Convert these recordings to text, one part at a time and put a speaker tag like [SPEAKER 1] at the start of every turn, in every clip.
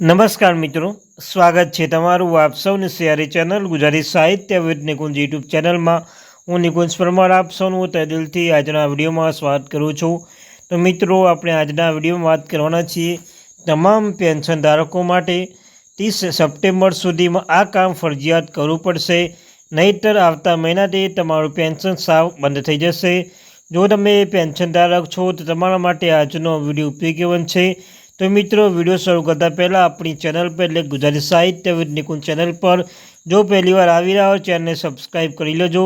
[SPEAKER 1] નમસ્કાર મિત્રો, સ્વાગત છે તમારું આપ સૌની સિયારી ચેનલ, ગુજરાતી સાહિત્ય વિદ નિકુંજ યુટ્યુબ ચેનલમાં. હું નિકુંજ પરમાર, આપ સૌનું તે દિલથી આજના વિડીયોમાં સ્વાગત કરું છું. તો મિત્રો, આપણે આજના વિડીયોમાં વાત કરવાના છીએ તમામ પેન્શન ધારકો માટે ત્રીસ સપ્ટેમ્બર સુધીમાં આ કામ ફરજિયાત કરવું પડશે. નહીંતર આવતા મહિનાથી તમારું પેન્શન સાવ બંધ થઈ જશે. જો તમે પેન્શન ધારક છો, તો તમારા માટે આજનો વીડિયો ઉપયોગી બનશે. તો મિત્રો, વીડિયો શરૂ કરતાં પહેલાં આપણી ચેનલ પર, એટલે ગુજરાતી સાહિત્ય વિદ ચેનલ પર, જો પહેલીવાર આવી રહ્યા હોય, ચેનલને સબસ્ક્રાઈબ કરી લેજો.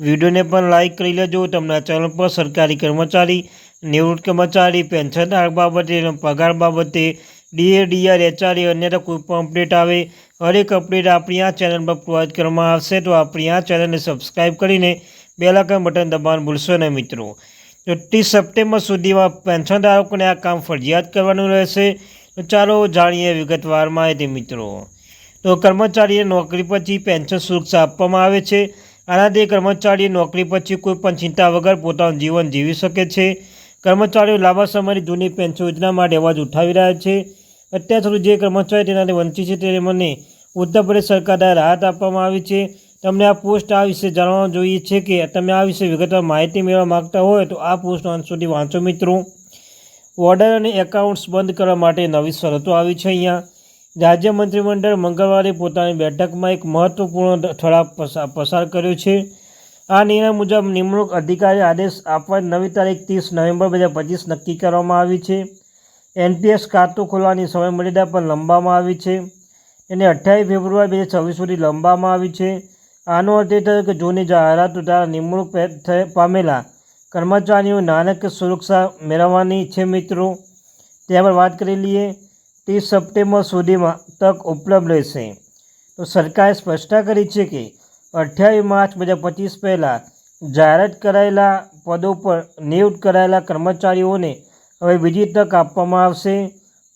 [SPEAKER 1] વિડીયોને પણ લાઇક કરી લેજો. તમને ચેનલ પર સરકારી કર્મચારી, નિવૃત્ત કર્મચારી પેન્શન બાબતે પગાર બાબતે ડીએ ડીઆર એચઆરએ અન્ય કોઈ પણ અપડેટ આવે. હરેક અપડેટ આપણી આ ચેનલ પર પ્રોવાઈડ કરવામાં આવશે. તો આપણી આ ચેનલને સબસ્ક્રાઈબ કરીને બેલાકન બટન દબાણ ભૂલશો નહીં મિત્રો. તો ત્રીસ સપ્ટેમ્બર સુધીમાં પેન્શનધારકોને આ કામ ફરજિયાત કરવાનું રહેશે. તો ચાલો જાણીએ વિગતવાર માહિતી, મિત્રો. તો કર્મચારીએ નોકરી પછી પેન્શન સુરક્ષા આપવામાં આવે છે. આનાથી કર્મચારી નોકરી પછી કોઈ પણ ચિંતા વગર પોતાનું જીવન જીવી શકે છે. કર્મચારીઓ લાંબા સમયની જૂની પેન્શન યોજના માટે અવાજ ઉઠાવી રહ્યા છે. અત્યાર સુધી જે કર્મચારી તેનાથી વંચિત છે તેને મને ઉત્તર પ્રદેશ સરકાર દ્વારા રાહત આપવામાં આવી છે. તમને આ પોસ્ટ આ વિશે જાણવા જોઈએ છે કે તમે આ વિશે વિગતવાર માહિતી મેળવવા માગતા હોય તો આ પોસ્ટ અંત સુધી વાંચો મિત્રો. ઓર્ડર અને એકાઉન્ટ્સ બંધ કરવા માટે નવી શરતો આવી છે અહીંયા. રાજ્ય મંત્રીમંડળ મંગળવારે પોતાની બેઠકમાં એક મહત્વપૂર્ણ ઠરાવ પસાર કર્યો છે. આ નિર્ણય મુજબ નિમણૂક અધિકારી આદેશ આપવા નવી તારીખ ત્રીસ નવેમ્બર બે હજાર પચીસ નક્કી કરવામાં આવી છે. એનપીએસ ખાતું ખોલવાની સમયમર્યાદા પણ લંબાવવામાં આવી છે. એને અઠ્યાવીસ ફેબ્રુઆરી બે હજાર છવ્વીસ સુધી લંબાવવામાં આવી છે. આનો અર્થ એ થયો કે જૂની જાહેરાત દ્વારા નિમણૂક પામેલા કર્મચારીઓ નાણાકીય સુરક્ષા મેળવવાની છે મિત્રો. ત્યાં પર વાત કરી લઈએ ત્રીસ સપ્ટેમ્બર સુધીમાં તક ઉપલબ્ધ રહેશે. તો સરકારે સ્પષ્ટતા કરી છે કે અઠ્યાવીસ માર્ચ બે હજાર પચીસ પહેલાં જાહેરાત કરાયેલા પદો પર નિયુક્ત કરાયેલા કર્મચારીઓને હવે બીજી તક આપવામાં આવશે.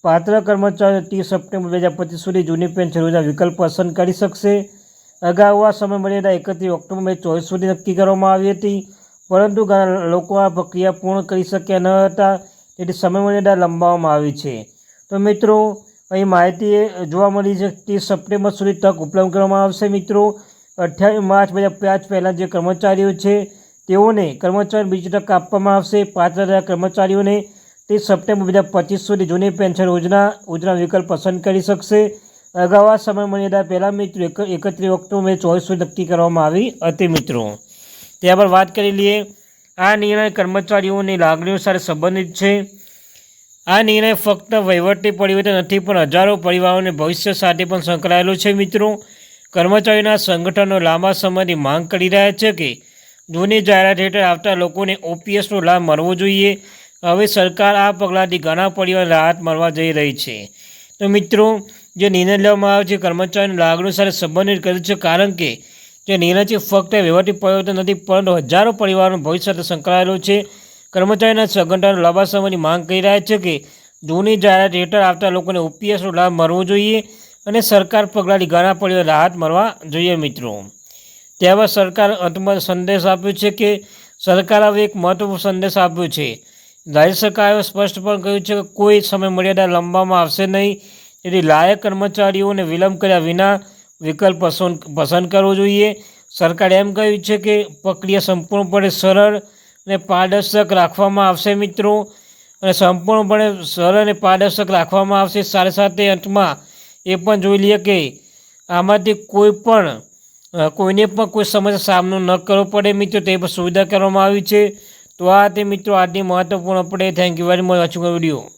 [SPEAKER 1] પાત્ર કર્મચારીઓ ત્રીસ સપ્ટેમ્બર બે હજાર પચીસ સુધી જૂની પેન્શન યોજના વિકલ્પ પસંદ કરી શકશે. અગાઉ આ સમય મર્યાદા એકત્રીસ ઓક્ટોબર બે ચોવીસ સુધી નક્કી કરવામાં આવી હતી. પરંતુ ઘણા લોકો આ પ્રક્રિયા પૂર્ણ કરી શક્યા ન હતા, તેથી સમયમર્યાદા લંબાવવામાં આવી છે. તો મિત્રો, અહીં માહિતી જોવા મળી છે ત્રીસ સપ્ટેમ્બર સુધી તક ઉપલબ્ધ કરવામાં આવશે. મિત્રો, અઠ્યાવીસ માર્ચ બે હજાર પાંચ પહેલાં જે કર્મચારીઓ છે, તેઓને કર્મચારી બીજી તક આપવામાં આવશે. પાત્ર કર્મચારીઓને ત્રીસ સપ્ટેમ્બર બે હજાર પચીસ સુધી જૂની પેન્શન યોજના યોજના વિકલ્પ પસંદ કરી શકશે. અગાઉ આ સમય મર્યાદા પહેલાં મિત્રો એકત્રીસ ઓક્ટોબરે ચોવીસ નક્કી કરવામાં આવી હતી મિત્રો. ત્યાં પર વાત કરી લઈએ, આ નિર્ણય કર્મચારીઓની લાગણીઓ સાથે સંબંધિત છે. આ નિર્ણય ફક્ત વહીવટી પરિવર્તન નથી, પણ હજારો પરિવારોને ભવિષ્ય સાથે પણ સંકળાયેલો છે મિત્રો. કર્મચારીઓના સંગઠનો લાંબા સમયથી માંગ કરી રહ્યા છે કે જૂની જાહેરાત હેઠળ આવતા લોકોને ઓપીએસનો લાભ મળવો જોઈએ. હવે સરકાર આ પગલાંથી ઘણા પરિવાર રાહત મળવા જઈ રહી છે. તો મિત્રો જે નિર્ણય લેવામાં આવે છે કર્મચારીની લાગણી સાથે સંબંધિત કરે છે, કારણ કે જે નિર્ણયથી ફક્ત વહીવટી પરિવર્તન નથી, પરંતુ હજારો પરિવારોનું ભવિષ્ય સાથે સંકળાયેલો છે. કર્મચારીના સંગઠનો લાંબા સમયની માંગ કરી રહ્યા છે કે જૂની જાહેરાત હેઠળ આવતા લોકોને ઓપીએસનો લાભ મળવો જોઈએ અને સરકાર પગલાંથી ઘણા પરિવાર રાહત મળવા જોઈએ મિત્રો. ત્યારબાદ સરકાર અંતમાં સંદેશ આપ્યો છે કે સરકાર હવે એક મહત્વપૂર્ણ સંદેશ આપ્યો છે. રાજ્ય સરકારે સ્પષ્ટ પણ કહ્યું છે કે કોઈ સમય મર્યાદા લંબાવવામાં આવશે નહીં. તેથી લાયક કર્મચારીઓને વિલંબ કર્યા વિના વિકલ્પ પસંદ પસંદ કરવો જોઈએ. સરકારે એમ કહ્યું છે કે પ્રક્રિયા સંપૂર્ણપણે સરળ અને પારદર્શક રાખવામાં આવશે મિત્રો. અને સંપૂર્ણપણે સરળ અને પારદર્શક રાખવામાં આવશે. સાથે સાથે અંતમાં એ પણ જોઈ લઈએ કે આમાંથી કોઈ પણ કોઈને પણ કોઈ સમસ્યા સામનો ન કરવો પડે મિત્રો. તે પણ સુવિધા કરવામાં આવી છે. તો આ તે મિત્રો આજની મહત્વપૂર્ણ update. Thank you very much video